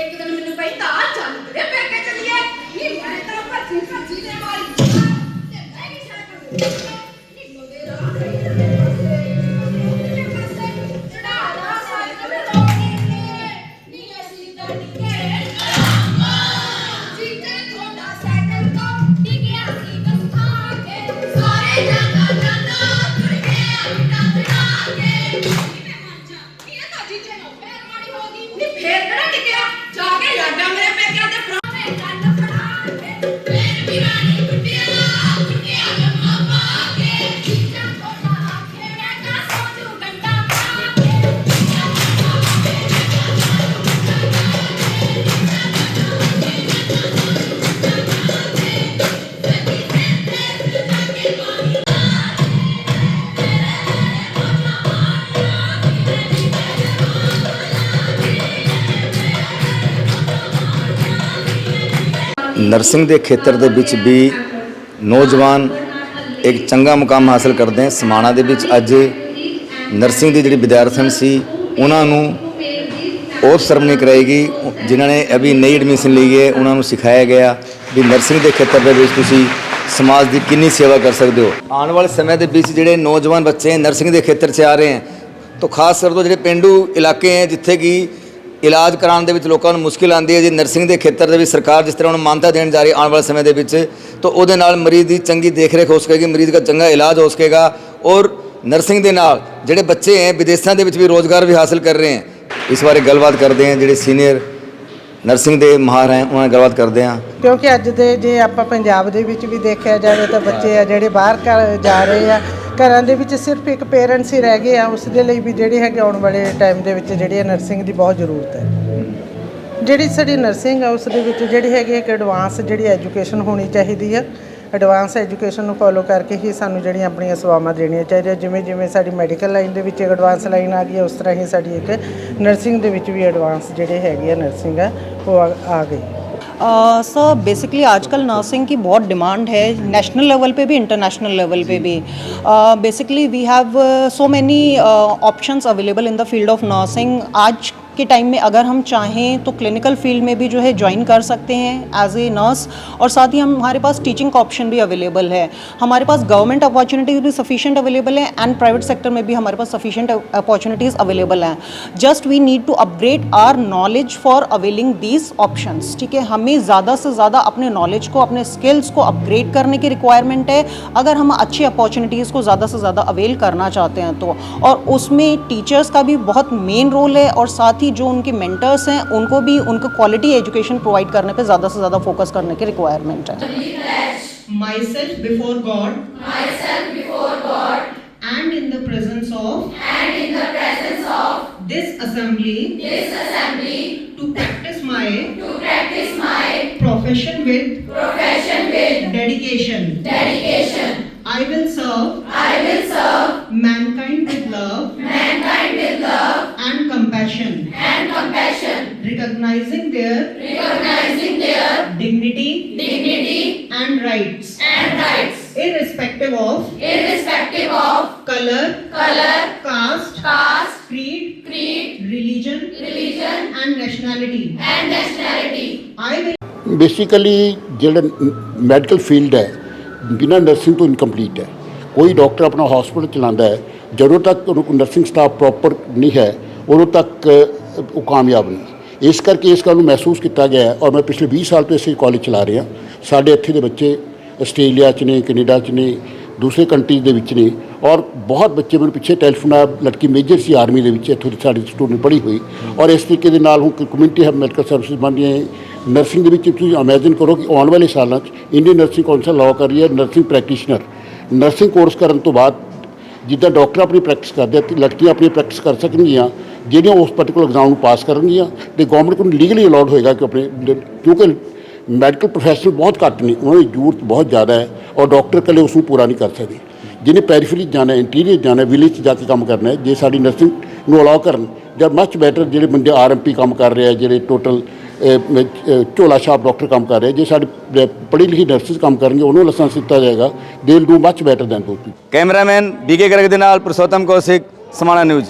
ਇੱਕ ਦਿਨ ਮੈਨੂੰ ਕਹਿੰਦਾ ਆ ਚੱਲ ਵੀਰੇ ਪੇਕੇ ਚੱਲੀਏ ਨਹੀਂ ਮੈਂ ਤਾਂ ਭੱਜੀ ਭੱਜੀ ਦੇ ਮਾਰੀ। ਤੇ ਮੈਂ ਕੀ ਛੱਡ ਦੂੰ ਠੀਕ ਹੈ ਫੇਰ ਕਿਹੜਾ ਟਿਕਿਆ? ਜਾ ਕੇ ਲਾਡਾ ਮੇਰੇ ਪੇਕਿਆਂ ਤੇ ਨਰਸਿੰਗ ਦੇ ਖੇਤਰ ਦੇ ਵਿੱਚ ਵੀ ਨੌਜਵਾਨ ਇੱਕ ਚੰਗਾ ਮੁਕਾਮ ਹਾਸਲ ਕਰਦੇ ਹਨ। ਸਮਾਣਾ ਦੇ ਵਿੱਚ ਅੱਜ ਨਰਸਿੰਗ ਦੀ ਜਿਹੜੀ ਵਿਦਿਆਰਥਣ ਸੀ, ਉਹਨਾਂ ਨੂੰ ਉਹ ਸਰਮਨੀ ਕਰਾਏਗੀ ਜਿਨ੍ਹਾਂ ਨੇ ਅਭੀ ਨਈ ਐਡਮਿਸ਼ਨ ਲਈ ਹੈ, ਉਹਨਾਂ ਨੂੰ ਸਿਖਾਇਆ ਗਿਆ ਵੀ ਨਰਸਿੰਗ ਦੇ ਖੇਤਰ ਦੇ ਵਿੱਚ ਤੁਸੀਂ ਸਮਾਜ ਦੀ ਕਿੰਨੀ ਸੇਵਾ ਕਰ ਸਕਦੇ ਹੋ। ਆਉਣ ਵਾਲੇ ਸਮੇਂ ਦੇ ਵਿੱਚ ਜਿਹੜੇ ਨੌਜਵਾਨ ਬੱਚੇ ਨਰਸਿੰਗ ਦੇ ਖੇਤਰ 'ਚ ਆ ਰਹੇ ਹਨ, ਤਾਂ ਖਾਸ ਤੌਰ ਤੋਂ ਜਿਹੜੇ ਪਿੰਡੂ ਇਲਾਕੇ ਹੈ, ਜਿੱਥੇ ਕਿ ਇਲਾਜ ਕਰਾਉਣ ਦੇ ਵਿੱਚ ਲੋਕਾਂ ਨੂੰ ਮੁਸ਼ਕਿਲ ਆਉਂਦੀ ਹੈ। ਜੀ ਨਰਸਿੰਗ ਦੇ ਖੇਤਰ ਦੇ ਵਿੱਚ ਸਰਕਾਰ ਜਿਸ ਤਰ੍ਹਾਂ ਉਹਨੂੰ ਮਾਨਤਾ ਦੇਣ ਜਾ ਰਹੀ ਹੈ ਆਉਣ ਵਾਲੇ ਸਮੇਂ ਦੇ ਵਿੱਚ, ਤਾਂ ਉਹਦੇ ਨਾਲ ਮਰੀਜ਼ ਦੀ ਚੰਗੀ ਦੇਖਰੇਖ ਹੋ ਸਕੇਗੀ, ਮਰੀਜ਼ ਦਾ ਚੰਗਾ ਇਲਾਜ ਹੋ ਸਕੇਗਾ ਔਰ ਨਰਸਿੰਗ ਦੇ ਨਾਲ ਜਿਹੜੇ ਬੱਚੇ ਹੈ, ਵਿਦੇਸ਼ਾਂ ਦੇ ਵਿੱਚ ਵੀ ਰੋਜ਼ਗਾਰ ਵੀ ਹਾਸਲ ਕਰ ਰਹੇ ਹੈ। ਇਸ ਬਾਰੇ ਗੱਲਬਾਤ ਕਰਦੇ ਹਾਂ, ਜਿਹੜੇ ਸੀਨੀਅਰ ਨਰਸਿੰਗ ਦੇ ਮਾਹਰ ਹੈ, ਉਹਨਾਂ ਨਾਲ ਗੱਲਬਾਤ ਕਰਦੇ ਹਾਂ। ਕਿਉਂਕਿ ਅੱਜ ਦੇ ਜੇ ਆਪਾਂ ਪੰਜਾਬ ਦੇ ਵਿੱਚ ਵੀ ਦੇਖਿਆ ਜਾਵੇ ਤਾਂ ਬੱਚੇ ਆ ਜਿਹੜੇ ਬਾਹਰ ਘਰ ਜਾ ਰਹੇ ਆ ਘਰਾਂ ਦੇ ਵਿੱਚ ਸਿਰਫ ਇੱਕ ਪੇਰੈਂਟਸ ਹੀ ਰਹਿ ਗਏ ਆ, ਉਸ ਦੇ ਲਈ ਵੀ ਜਿਹੜੇ ਹੈਗੇ ਆਉਣ ਵਾਲੇ ਟਾਈਮ ਦੇ ਵਿੱਚ ਜਿਹੜੀ ਨਰਸਿੰਗ ਦੀ ਬਹੁਤ ਜ਼ਰੂਰਤ ਹੈ। ਜਿਹੜੀ ਸਾਡੀ ਨਰਸਿੰਗ ਆ, ਉਸ ਦੇ ਵਿੱਚ ਜਿਹੜੀ ਹੈਗੀ ਇੱਕ ਐਡਵਾਂਸ ਜਿਹੜੀ ਐਜੂਕੇਸ਼ਨ ਹੋਣੀ ਚਾਹੀਦੀ ਆ। ਐਡਵਾਂਸ ਐਜੂਕੇਸ਼ਨ ਨੂੰ ਫੋਲੋ ਕਰਕੇ ਹੀ ਸਾਨੂੰ ਜਿਹੜੀਆਂ ਆਪਣੀਆਂ ਸੇਵਾਵਾਂ ਦੇਣੀਆਂ ਚਾਹੀਦੀਆਂ, ਜਿਵੇਂ ਜਿਵੇਂ ਸਾਡੀ ਮੈਡੀਕਲ ਲਾਈਨ ਦੇ ਵਿੱਚ ਐਡਵਾਂਸ ਲਾਈਨ ਆ ਗਈ ਹੈ ਉਸ ਤਰ੍ਹਾਂ ਹੀ ਸਾਡੀ ਇੱਕ ਨਰਸਿੰਗ ਦੇ ਵਿੱਚ ਵੀ ਐਡਵਾਂਸ ਜਿਹੜੇ ਹੈਗੇ ਆ ਨਰਸਿੰਗ ਆ, ਉਹ ਆ ਆ ਗਈ सर बेसिकली आजकल नर्सिंग की बहुत डिमांड है नेशनल लेवल पे भी इंटरनेशनल लेवल पे भी। Basically we have so many options available in the field of nursing आज के टाइम में अगर हम चाहें तो क्लिनिकल फ़ील्ड में भी जो है ज्वाइन कर सकते हैं एज ए नर्स और साथ ही हम हमारे पास टीचिंग का ऑप्शन भी अवेलेबल है। हमारे पास गवर्नमेंट अपॉर्चुनिटीज़ भी सफिशेंट अवेलेबल है एंड प्राइवेट सेक्टर में भी हमारे पास सफिशेंट अपॉर्चुनिटीज़ अवेलेबल हैं। Just we need to upgrade our knowledge for availing these option ठीक है? हमें ज़्यादा से ज़्यादा अपने नॉलेज को, अपने स्किल्स को अपग्रेड करने की रिक्वायरमेंट है। अगर हम अच्छी अपॉर्चुनिटीज़ को ज़्यादा से ज़्यादा अवेल करना चाहते हैं तो। और उसमें टीचर्स का भी बहुत मेन रोल है और साथ ही जो उनके मेंटर्स हैं उनको भी उनको क्वालिटी एजुकेशन प्रोवाइड करने पे ज़्यादा से ज़्यादा फोकस करने की रिक्वायरमेंट है myself before God myself before God and in the presence of and in the presence of this assembly this assembly to practice my to practice my profession with profession with dedication dedication I will serve I will serve mankind with love mankind with love and compassion and compassion recognizing their recognizing their dignity dignity and rights and rights irrespective of irrespective of color color caste caste creed creed religion religion and nationality and nationality I will basically ਜਿਹੜਾ medical field ਹੈ ਬਿਨਾਂ nursing ਤੋਂ incomplete ਹੈ ਕੋਈ doctor ਆਪਣਾ hospital ਚਲਾਉਂਦਾ ਹੈ ਜਦੋਂ ਤੱਕ ਉਹਨੂੰ ਨਰਸਿੰਗ ਸਟਾਫ ਪ੍ਰੋਪਰ ਨਹੀਂ ਹੈ ਉਦੋਂ ਤੱਕ ਉਹ ਕਾਮਯਾਬ ਨਹੀਂ। ਇਸ ਕਰਕੇ ਇਸ ਗੱਲ ਨੂੰ ਮਹਿਸੂਸ ਕੀਤਾ ਗਿਆ ਔਰ ਮੈਂ ਪਿਛਲੇ 20 ਸਾਲ ਤੋਂ ਇਸੇ ਕਾਲਜ ਚਲਾ ਰਿਹਾ। ਸਾਡੇ ਇੱਥੇ ਦੇ ਬੱਚੇ ਆਸਟ੍ਰੇਲੀਆ 'ਚ ਨੇ, ਕੈਨੇਡਾ 'ਚ ਨੇ, ਦੂਸਰੇ ਕੰਟਰੀਜ਼ ਦੇ ਵਿੱਚ ਨੇ ਔਰ ਬਹੁਤ ਬੱਚੇ ਮੈਨੂੰ ਪਿੱਛੇ ਟੈਲੀਫੋਨ ਆਇਆ, ਲੜਕੀ ਮੇਜਰ ਸੀ ਆਰਮੀ ਦੇ ਵਿੱਚ, ਇੱਥੋਂ ਦੀ ਸਾਡੀ ਸਟੂਡੈਂਟ ਪੜ੍ਹੀ ਹੋਈ। ਔਰ ਇਸ ਤਰੀਕੇ ਦੇ ਨਾਲ ਹੁਣ ਕਮਿਊਨਿਟੀ ਹੈਲਥ ਮੈਡੀਕਲ ਸਰਵਿਸਿਜ਼ ਬਣ ਰਹੀਆਂ ਹੈ ਨਰਸਿੰਗ ਦੇ ਵਿੱਚ ਤੁਸੀਂ ਇਮੇਜਿਨ ਕਰੋ ਕਿ ਆਉਣ ਵਾਲੇ ਸਾਲਾਂ 'ਚ ਇੰਡੀਅਨ ਨਰਸਿੰਗ ਕੌਂਸਲ ਲਾਅ ਕਰ ਰਹੀ ਹੈ ਨਰਸਿੰਗ ਪ੍ਰੈਕਟੀਸ਼ਨਰ ਨਰਸਿੰਗ ਕੋਰਸ ਕਰਨ ਤੋਂ ਬਾਅਦ ਜਿੱਦਾਂ ਡਾਕਟਰ ਆਪਣੀ ਪ੍ਰੈਕਟਿਸ ਕਰਦੇ ਆ ਤੇ ਲੜਕੀਆਂ ਆਪਣੀ ਪ੍ਰੈਕਟਿਸ ਕਰ ਸਕਣਗੀਆਂ ਜਿਹੜੀਆਂ ਉਸ ਪਾਰਟਿਕੂਲਰ ਐਗਜ਼ਾਮ ਨੂੰ ਪਾਸ ਕਰਨਗੀਆਂ ਤੇ ਗਵਰਨਮੈਂਟ ਕੋਲ ਲੀਗਲੀ ਅਲਾਉਡ ਹੋਏਗਾ ਕਿ ਆਪਣੇ ਕਿਉਂਕਿ ਮੈਡੀਕਲ ਪ੍ਰੋਫੈਸ਼ਨਲ ਬਹੁਤ ਘੱਟ ਨੇ, ਉਹਨਾਂ ਦੀ ਜ਼ਰੂਰਤ ਬਹੁਤ ਜ਼ਿਆਦਾ ਹੈ ਔਰ ਡਾਕਟਰ ਇਕੱਲੇ ਉਸ ਨੂੰ ਪੂਰਾ ਨਹੀਂ ਕਰ ਸਕਦੇ। ਜਿਹਨੇ ਪੈਰੀਫਰੀ ਜਾਣਾ ਇੰਟੀਰੀਅਰ ਜਾਣਾ ਵਿਲੇਜ 'ਚ ਜਾ ਕੇ ਕੰਮ ਕਰਨਾ ਹੈ, ਜੇ ਸਾਡੀ ਨਰਸਿੰਗ ਨੂੰ ਅਲਾਉ ਕਰਨ, ਜਾਂ ਮੱਚ ਬੈਟਰ ਜਿਹੜੇ ਬੰਦੇ ਆਰਐਮਪੀ ਕੰਮ ਕਰ ਰਹੇ ਆ, ਜਿਹੜੇ ਟੋਟਲ ਝੋਲਾ ਛਾਪ ਡਾਕਟਰ ਕੰਮ ਕਰ ਰਹੇ ਜੇ ਸਾਡੇ ਪੜ੍ਹੀ ਲਿਖੀ ਨਰਸਿਸ ਕੰਮ ਕਰਨਗੇ, ਉਹਨੂੰ ਲਾਇਸੈਂਸ ਦਿੱਤਾ ਜਾਏਗਾ they will do much better than those cameraman B K Garg ਦੇ ਨਾਲ ਪੁਰਸ਼ੋਤਮ ਕੌਸ਼ਿਕ, ਸਮਾਣਾ ਨਿਊਜ਼।